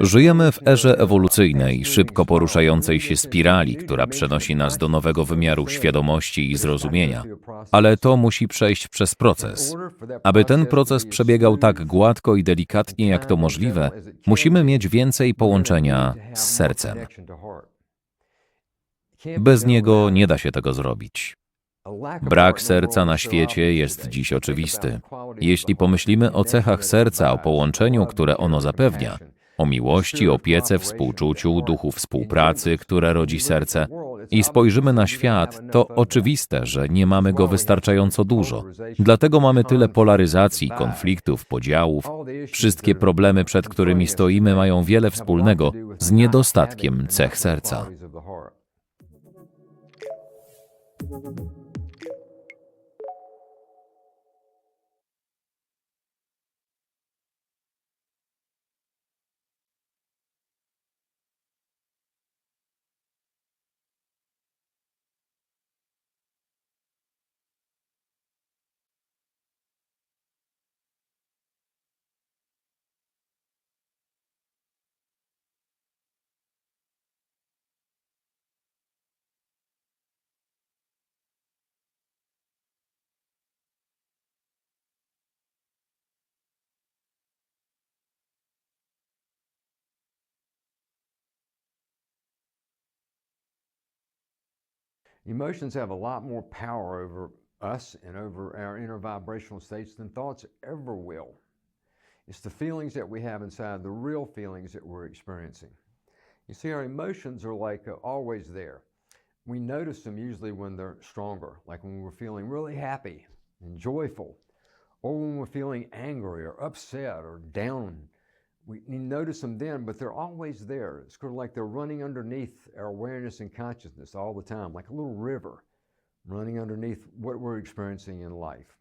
Żyjemy w erze ewolucyjnej, szybko poruszającej się spirali, która przenosi nas do nowego wymiaru świadomości i zrozumienia. Ale to musi przejść przez proces. Aby ten proces przebiegał tak gładko i delikatnie jak to możliwe, musimy mieć więcej połączenia z sercem. Bez niego nie da się tego zrobić. Brak serca na świecie jest dziś oczywisty. Jeśli pomyślimy o cechach serca, o połączeniu, które ono zapewnia, o miłości, opiece, współczuciu, duchu współpracy, które rodzi serce, i spojrzymy na świat, to oczywiste, że nie mamy go wystarczająco dużo. Dlatego mamy tyle polaryzacji, konfliktów, podziałów. Wszystkie problemy, przed którymi stoimy, mają wiele wspólnego z niedostatkiem cech serca. Emotions have a lot more power over us and over our inner vibrational states than thoughts ever will. It's the feelings that we have inside, the real feelings that we're experiencing. You see, our emotions are like uh, always there. We notice them usually when they're stronger, like when we're feeling really happy and joyful, or when we're feeling angry or upset or down. We notice them then, but they're always there. It's kind of like they're running underneath our awareness and consciousness all the time, like a little river running underneath what we're experiencing in life.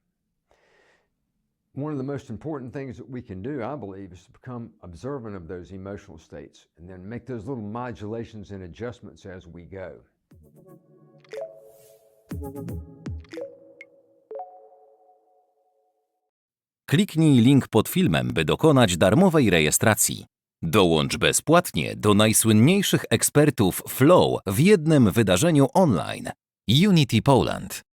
One of the most important things that we can do, I believe, is to become observant of those emotional states and then make those little modulations and adjustments as we go. Kliknij link pod filmem, by dokonać darmowej rejestracji. Dołącz bezpłatnie do najsłynniejszych ekspertów Flow w jednym wydarzeniu online. Unity Poland.